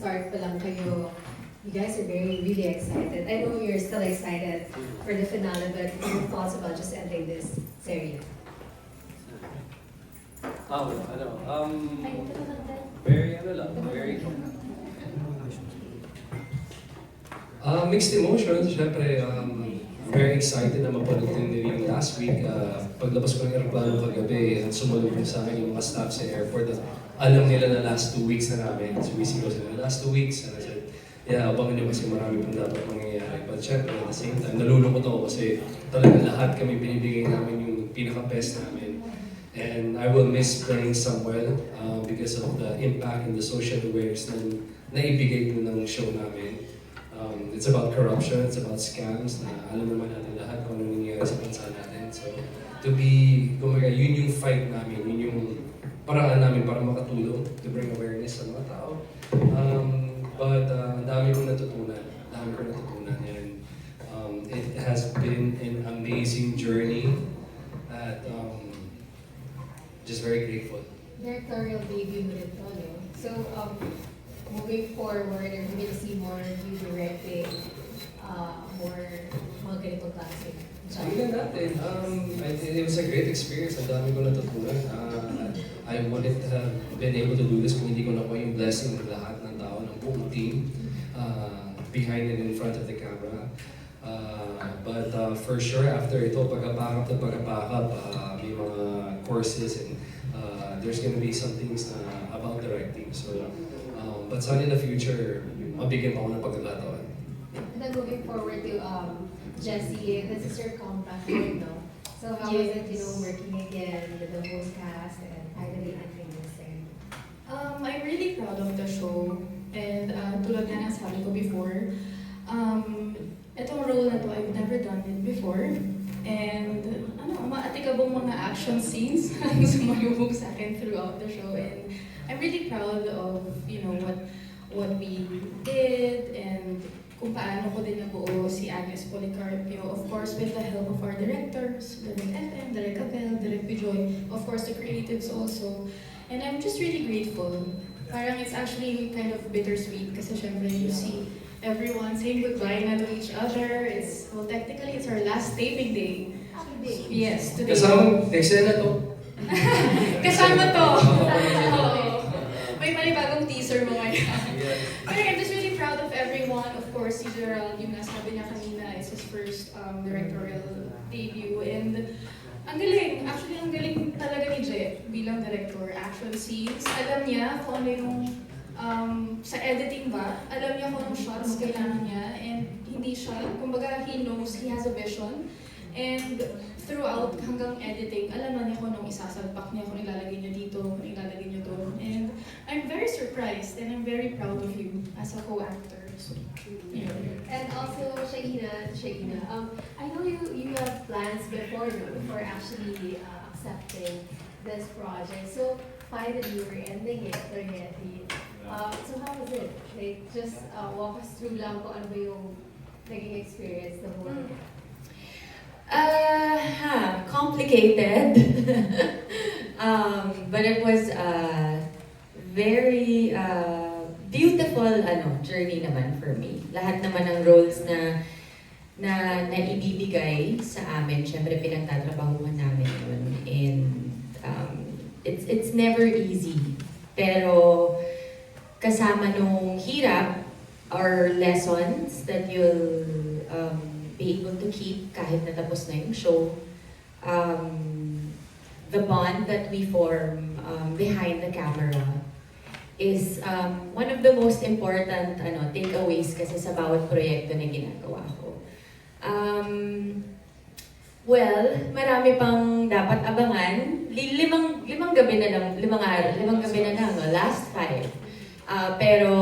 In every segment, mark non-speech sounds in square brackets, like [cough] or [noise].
start pa lang kayo, you guys are very, really excited. I know you're still excited for the finale, but your thoughts about just ending this series? Ah, wala, ano, um, Ay, ito naman tayo. very, ano lang, very, Uh, mixed emotions, syempre, um, very excited na mapanood din nila yung last week. Uh, paglabas ko ng aeroplano kagabi, at sumalubong sa akin yung mga staff sa airport. At alam nila na last two weeks na namin. Sumisigaw sila, last two weeks. And I said, yeah, abangan nyo kasi marami pang dapat mangyayari. But syempre, at the same time, nalulungkot ako kasi talaga lahat kami binibigay namin yung pinaka-best namin. And I will miss playing Samuel uh, because of the impact and the social awareness na naibigay ko ng show namin. Um, it's about corruption, it's about scams, na alam naman natin lahat kung ano nangyayari sa bansa to be, kumaga, yun yung fight namin, yun yung paraan namin para makatulong, to bring awareness sa mga tao. Um, but, uh, ang dami kong natutunan, ang dami kong natutunan, and um, it has been an amazing journey that um, just very grateful. Directorial debut mo rin to, no? So, um, moving forward, are we gonna see more of you directing uh, more mga ganitong klase? Tingnan natin. Um, I, it was a great experience. Ang dami ko natutunan. Uh, I wouldn't have been able to do this kung hindi ko nakuha yung blessing ng lahat ng tao, ng buong team, uh, behind and in front of the camera. Uh, but uh, for sure, after ito, pagkapakap na pagkapakap, uh, may mga courses and uh, there's gonna be some things na about directing. So, um, but sana in the future, mabigyan pa ako ng pagkakataon. Moving forward to um, Jessie, this is your comeback right now. So how was it, you know, working again with the whole cast and finally ending this thing? Um, I'm really proud of the show. And uh, tulad ng sabi ko before, um, itong role na to, I've never done it before. And ano, maatikabong mga action scenes [laughs] ang sumalubog sa akin throughout the show. And I'm really proud of, you know, paano ko din nabuo si Agnes Policarpio. Of course, with the help of our directors, Direk FM, Direk Abel, Direk Bijoy, of course, the creatives also. And I'm just really grateful. Parang it's actually kind of bittersweet kasi syempre you see everyone saying goodbye na to each other. It's, well, technically, it's our last taping day. Yes, today. Kasama, eksena to. [laughs] Kasama to. [laughs] May panibagong teaser mo ngayon. Pero I'm just really proud of everyone. Of course, si Gerald, yung nasabi niya kanina, is his first um, directorial debut. And ang galing. Actually, ang galing talaga ni Jet bilang director. Action scenes. Alam niya kung ano yung um, sa editing ba, alam niya kung anong shots kailangan niya. And hindi siya, kumbaga, he knows, he has a vision. And throughout hanggang editing, alam na niya kung anong isasalpak niya, kung ilalagay niya dito, kung ilalagay niya doon. And I'm very surprised and I'm very proud of you as a co-actor. So, yun. And also, Shaina, Shaina, um, I know you you have plans before, no, before actually uh, accepting this project. So finally, you were ending it already. Uh, so how was it? Like, just uh, walk us through lang kung ano ba yung naging experience the whole Mm. Uh, huh, complicated. [laughs] um, but it was a very uh, beautiful ano, journey naman for me. Lahat naman ng roles na na naibibigay sa amin, syempre pinagtatrabahuhan namin yun. And um, it's, it's never easy. Pero kasama nung hirap are lessons that you'll um, be able to keep kahit natapos na yung show. Um, the bond that we form um, behind the camera is um, one of the most important ano, takeaways kasi sa bawat proyekto na ginagawa ko. Um, well, marami pang dapat abangan. Li- Limang, limang gabi na lang, limang araw, limang gabi na lang, no? last five. Ah, pero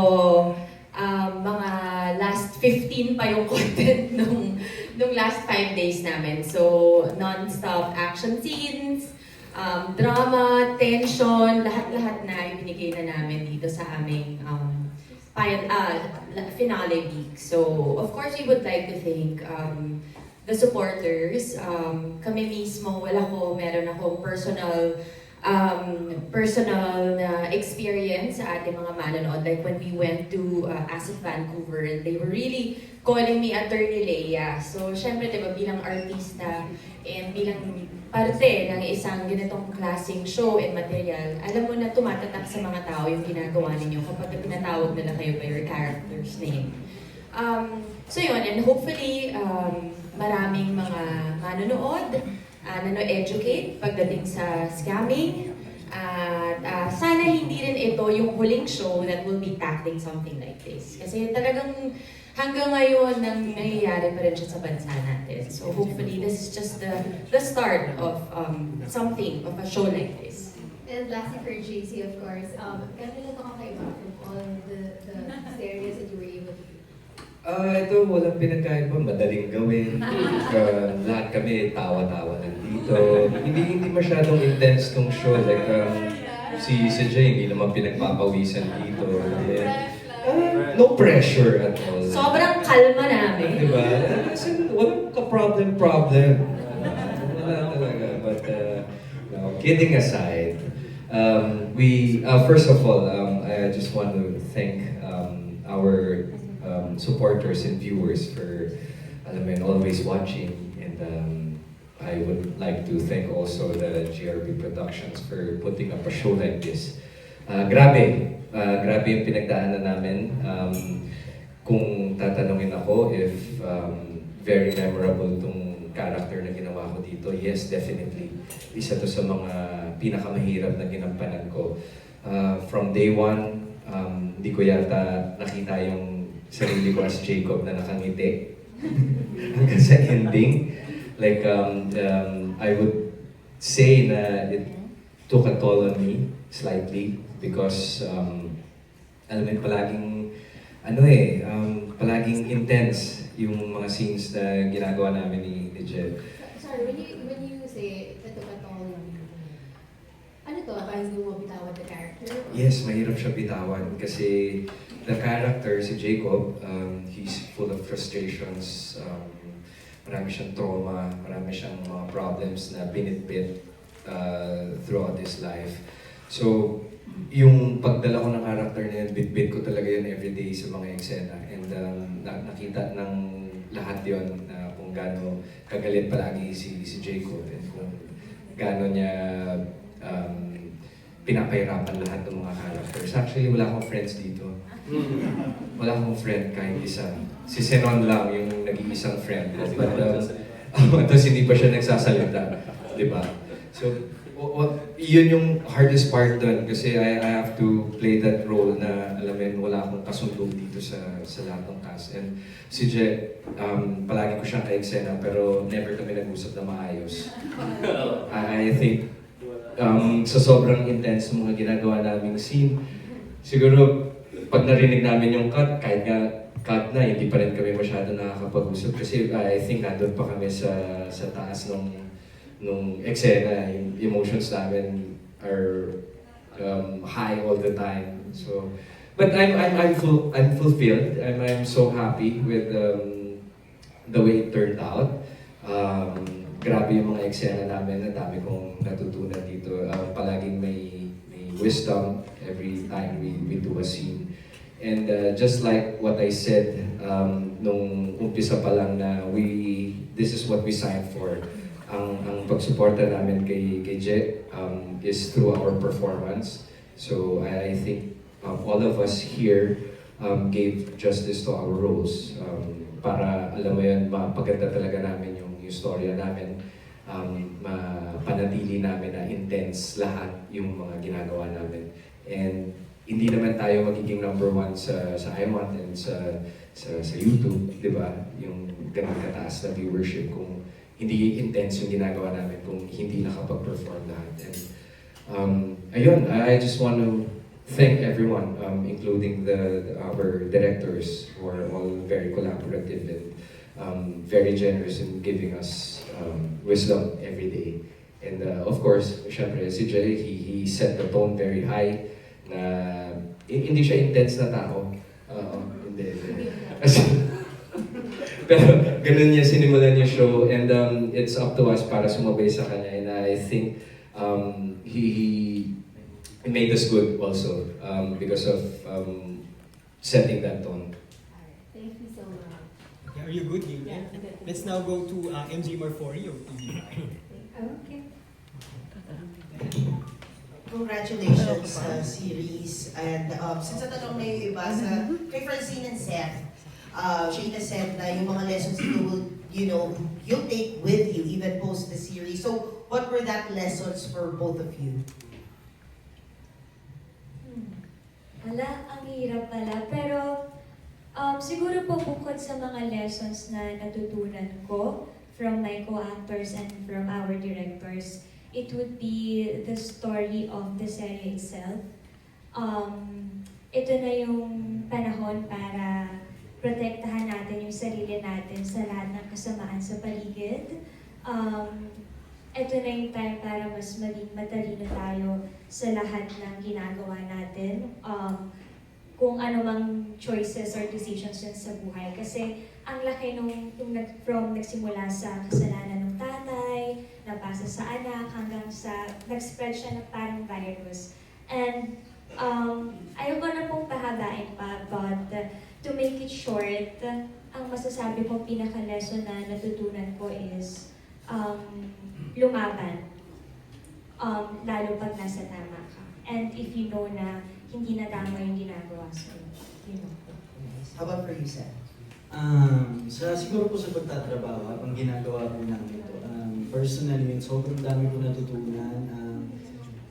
um, mga last 15 pa yung [laughs] content nung, nung last 5 days namin. So, non-stop action scenes, um, drama, tension, lahat-lahat na ibinigay na namin dito sa aming um, final, ah, la- finale week. So, of course, we would like to thank um, the supporters. Um, kami mismo, wala ko, meron akong personal um, personal na experience sa ating mga manonood. Like when we went to uh, ASIF Vancouver, they were really calling me Attorney Leia. So, syempre, di ba, bilang artista and bilang parte ng isang ganitong klaseng show and material, alam mo na tumatatak sa mga tao yung ginagawa ninyo kapag pinatawag nila kayo by your character's name. Um, so yun, and hopefully, um, maraming mga manonood, uh, nano-educate pagdating sa scamming, at ah, sana hindi rin ito yung huling show that will be tackling something like this. Kasi talagang hanggang ngayon nang nangyayari pa rin siya sa bansa natin. So hopefully this is just the the start of um, something, of a show like this. And lastly for JC, of course, um, gano'n na ito kakaiba from all the, the areas that you were able to? Ah, ito walang pinagkaiba, madaling gawin. [laughs] Uh, lahat kami tawa-tawa lang dito. hindi hindi masyadong intense tong show. Like, um, si si Jay hindi naman pinagpapawisan dito. Eh, ah, no pressure at all. Sobrang kalma namin. Diba? Kasi walang ka-problem-problem. Wala talaga. But, uh, no, kidding aside, um, we, uh, first of all, um, I just want to thank um, our um, supporters and viewers for, alam mo always watching. And um, I would like to thank also the GRB Productions for putting up a show like this. Uh, grabe. Uh, grabe yung pinagdaanan namin. Um, kung tatanungin ako if um, very memorable tong character na ginawa ko dito, yes, definitely. Isa to sa mga pinakamahirap na ginampanan ko. Uh, from day one, um, hindi ko yata nakita yung sarili ko as Jacob na nakangiti. [laughs] Hanggang sa ending. Like, um, um, I would say na it took a toll on me slightly because um, alam mo palaging ano eh, um, palaging intense yung mga scenes na ginagawa namin ni, ni Jed. Sorry, when you, when you say ito ka tong, ano to, hindi mo bitawan the character? Yes, mahirap siya bitawan kasi the character, si Jacob, um, he's full of frustrations, um, marami siyang trauma, marami siyang mga problems na binitbit uh, throughout his life. So, yung pagdala ko ng character na yun, bit-bit ko talaga yun everyday sa mga eksena. And um, na- nakita ng lahat yun na kung gaano kagalit palagi si, si Jacob and kung gaano niya um, pinapahirapan lahat ng mga characters. Actually, wala akong friends dito. Wala akong friend kahit isa. Si Senon lang yung nag-iisang friend ko. But, um, [laughs] tapos hindi pa siya nagsasalita. Di ba? So, w- w- yun yung hardest part doon kasi I, I have to play that role na alam mo yun, wala akong kasundo dito sa sa lahat ng cast. And si Je, um, palagi ko siyang ka-eksena pero never kami nag-usap na maayos. [laughs] I, I think um, sa sobrang intense ng mga ginagawa naming scene, siguro pag narinig namin yung cut, kahit nga cut na, hindi pa rin kami masyado nakakapag-usap kasi I think andun pa kami sa sa taas nung nung eksena, yung emotions namin are um, high all the time. So, but I'm I'm I'm full I'm fulfilled. I'm I'm so happy with um, the way it turned out. Um, grabe yung mga eksena namin, ang dami kong natutunan dito. Um, palaging may, may wisdom every time we, we do a scene. And uh, just like what I said um, nung umpisa pa lang na we, this is what we signed for. Ang, ang pagsuporta namin kay, kay Je um, is through our performance. So I, I think um, all of us here um, gave justice to our roles um, para alam mo yun, mapaganda talaga namin yung, yung storya namin um, mapanatili namin na intense lahat yung mga ginagawa namin and hindi naman tayo magiging number one sa sa iMont and sa sa, sa YouTube, di ba? Yung ganun kataas na viewership kung hindi intense yung ginagawa namin kung hindi nakapag-perform lahat. And um, ayun, I just want to thank everyone, um, including the, our directors who are all very collaborative and um, very generous in giving us um, wisdom every day. And uh, of course, syempre, si Jay, he, he set the tone very high na hi- hindi siya intense na tao. Oo, hindi, hindi. [laughs] Kasi, pero ganun niya sinimulan yung show and um, it's up to us para sumabay sa kanya and I think um, he, he he made us good also um, because of um, setting that tone. Thank you so much. Okay, are you good, Gabriel? Yeah, I'm good. Let's now go to uh, MG Marfori of TV5. Okay. Congratulations sa series. And um, since natanong na yung iba sa kay Francine and Seth, uh, Sheena said na yung mga lessons you will, you know, you'll take with you even post the series. So, what were that lessons for both of you? Hmm. Hala, ang hirap pala. Pero um, siguro po bukod sa mga lessons na natutunan ko from my co-actors and from our directors, it would be the story of the serie itself. Um, ito na yung panahon para protektahan natin yung sarili natin sa lahat ng kasamaan sa paligid. Um, ito na yung time para mas maging matalino tayo sa lahat ng ginagawa natin. Um, kung ano mang choices or decisions yun sa buhay. Kasi ang laki nung, nung nag, from nagsimula sa kasalanan ng tatay, napasa sa anak, hanggang sa nag-spread siya ng parang virus. And um, ayoko na pong pahabain pa, but to make it short, ang masasabi kong pinaka-lesson na natutunan ko is um, lumaban. Um, lalo pag nasa tama ka. And if you know na hindi na tama yung ginagawa sa'yo, you know. How about for you, Seth? Um, sa siguro po sa pagtatrabaho, habang ginagawa po namin ito, um, personally, yun, sobrang dami ko natutunan. Um,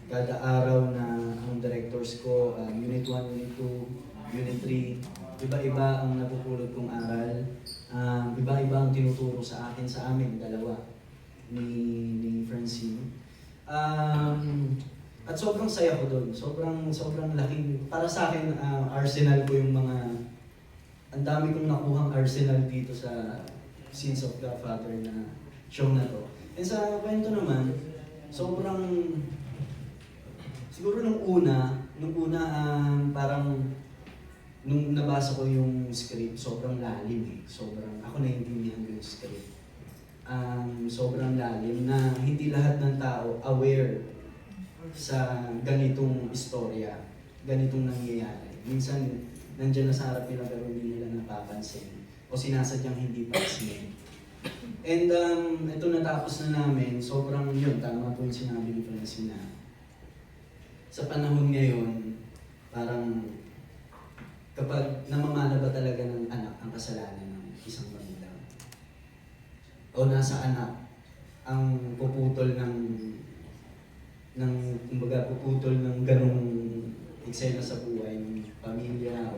kada araw na ang directors ko, um, Unit 1, Unit 2, Unit 3, iba-iba ang napupulot kong aral. Um, iba-iba ang tinuturo sa akin, sa amin, dalawa, ni, ni Francine. Um, at sobrang saya ko doon. Sobrang, sobrang laking, para sa akin, uh, arsenal ko yung mga ang dami kong nakuhang arsenal dito sa Scenes of Godfather na show na to. And sa kwento naman, sobrang siguro nung una, nung una um, parang nung nabasa ko yung script, sobrang lalim eh. Sobrang, ako naiintindihan ko yung script. Um, sobrang lalim na hindi lahat ng tao aware sa ganitong istorya, ganitong nangyayari. Minsan, nandiyan na sa harap nila pero hindi nila napapansin o sinasadyang hindi pansin. And um, ito natapos na namin, sobrang yun, tama po yung sinabi ni Francine na sa panahon ngayon, parang kapag namamana ba talaga ng anak ang kasalanan ng isang magulang o nasa anak ang puputol ng ng kumbaga puputol ng ganong eksena sa buhay ng pamilya o.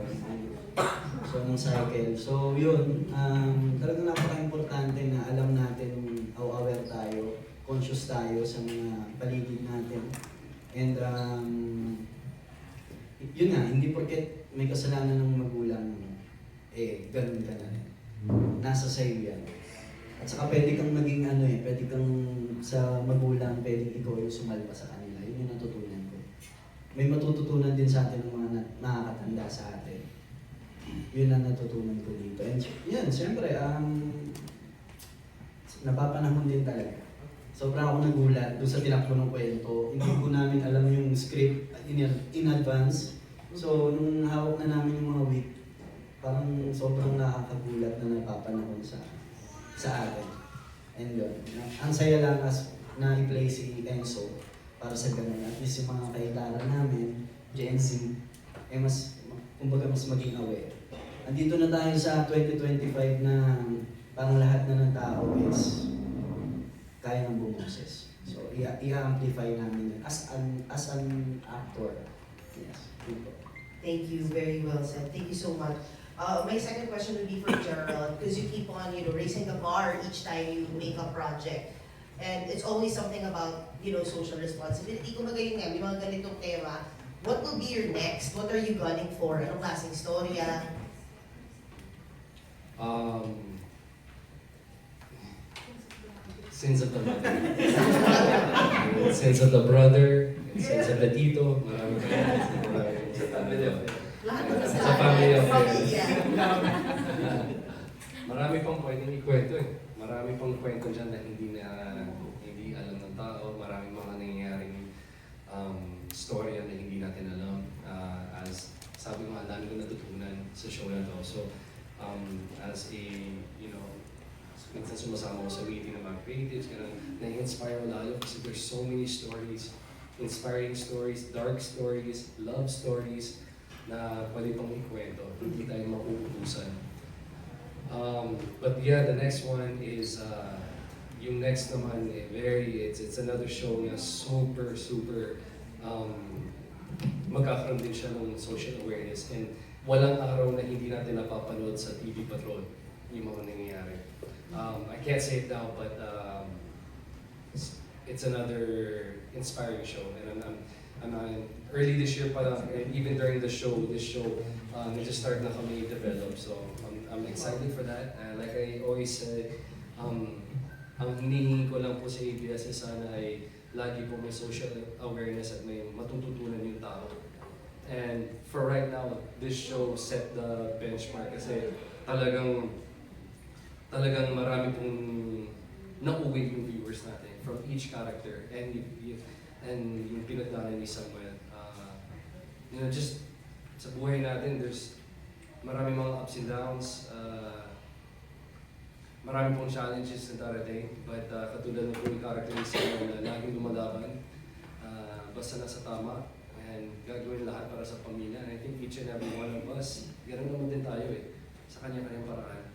So, ng cycle. So, yun. Um, talagang napaka-importante na alam natin, o aware tayo, conscious tayo sa mga paligid natin. And, um, yun nga, hindi porket may kasalanan ng magulang, eh, ganun ka na. Nasa sa'yo yan. At saka pwede kang maging ano eh, pwede kang sa magulang, pwede ikaw yung sumalpa sa kanila. Yun yung natutunan ko. May matututunan din sa atin ng mga na- nakakatanda sa atin. Yun ang natutunan ko dito. And yun, siyempre, um, napapanahon din talaga. Sobrang ako nagulat doon sa tinakbo ng kwento. Hindi ko namin alam yung script in, in advance. So, nung hawak na namin yung mga week, parang sobrang nakakagulat na napapanahon sa sa atin. And yun, ang saya lang as na i-play si Enzo para sa ganun. At least yung mga kaitaran namin, Gen Z, eh mas, kumbaga mas maging aware. Andito na tayo sa 2025 na parang lahat na ng tao is kaya ng bumoses. So, i-amplify namin as an, as an actor. Yes, po. Thank you, very well said. Thank you so much. Uh, my second question would be for Gerald, because you keep on, you know, raising the bar each time you make a project. And it's always something about, you know, social responsibility. Kung magayon nga, may mga ganitong tema, what will be your next? What are you gunning for? Anong klaseng storya? Um, sins of the mother. [laughs] sins of the brother, sins of the tito, marami pa Sa family of Sa family of Pamilya. Marami pang pwedeng ikwento eh. Marami pang kwento dyan na hindi na hindi alam ng tao. Maraming mga nangyayaring um, storya na hindi natin alam. Uh, as sabi ko ang dami ko natutunan sa show na to. So, um, as a, you know, minsan sumasama ko sa meeting ng mga creatives, ganun, na-inspire ko lalo kasi there's so many stories, inspiring stories, dark stories, love stories, na pwede pang ikwento, hindi tayo mauubusan. Um, but yeah, the next one is, uh, yung next naman, eh, very, it's, it's another show na super, super, um, magkakaroon din siya ng social awareness and walang araw na hindi natin napapanood sa TV Patrol yung mga nangyayari. Um, I can't say it now, but um, it's, another inspiring show. And I'm, I'm, I'm, early this year pa lang, and even during the show, this show, uh, nag-start na kami develop. So I'm, I'm excited for that. And like I always said, um, ang hinihingi ko lang po sa ABS is sana ay lagi po may social awareness at may matututunan yung tao. And for right now, this show set the benchmark kasi talagang talagang marami pong nauwi yung viewers natin from each character and y- y- and yung pinagdaanan ni Samuel. Uh, you know, just sa buhay natin, there's marami mga ups and downs. Uh, marami pong challenges na darating. But uh, katulad ng po yung character ni Samuel na laging lumalaban. Uh, basta nasa tama and gagawin lahat para sa pamilya. And I think each and every one of us, ganun naman din tayo eh, sa kanya-kanyang paraan.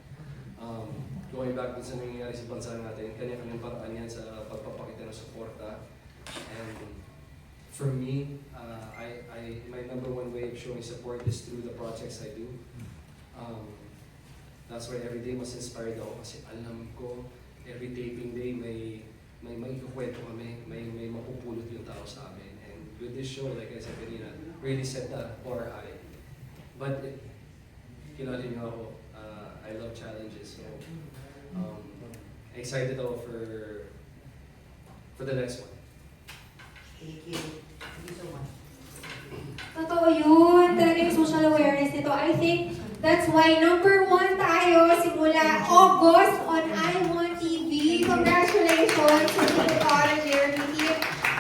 Um, going back dun sa nangyayari sa bansa natin, kanya-kanyang paraan yan sa pagpapakita ng suporta. And for me, uh, I, I, my number one way of showing support is through the projects I do. Um, that's why every day mas inspired ako kasi alam ko every taping day may may may kami, may may mapupulot yung tao sa amin. And with this show, like I said kanina, really set the bar high. But kilala niyo ako, I love challenges. So, um, excited ako for for the next one. Thank you. Thank you so much. Totoo yun. Talaga yung social awareness nito. I think that's why number one tayo simula August on iWant TV. Congratulations sa Team Tara Jeremy team.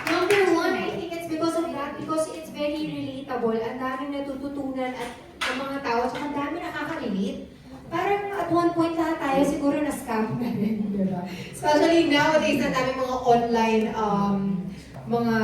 Number one, I think it's because of that. Because it's very relatable. Ang daming natututunan at ang mga tao. At ang dami nakaka-relate. Parang at one point lahat tayo siguro na-scam na rin, di ba? Especially nowadays na dami mga online um, mga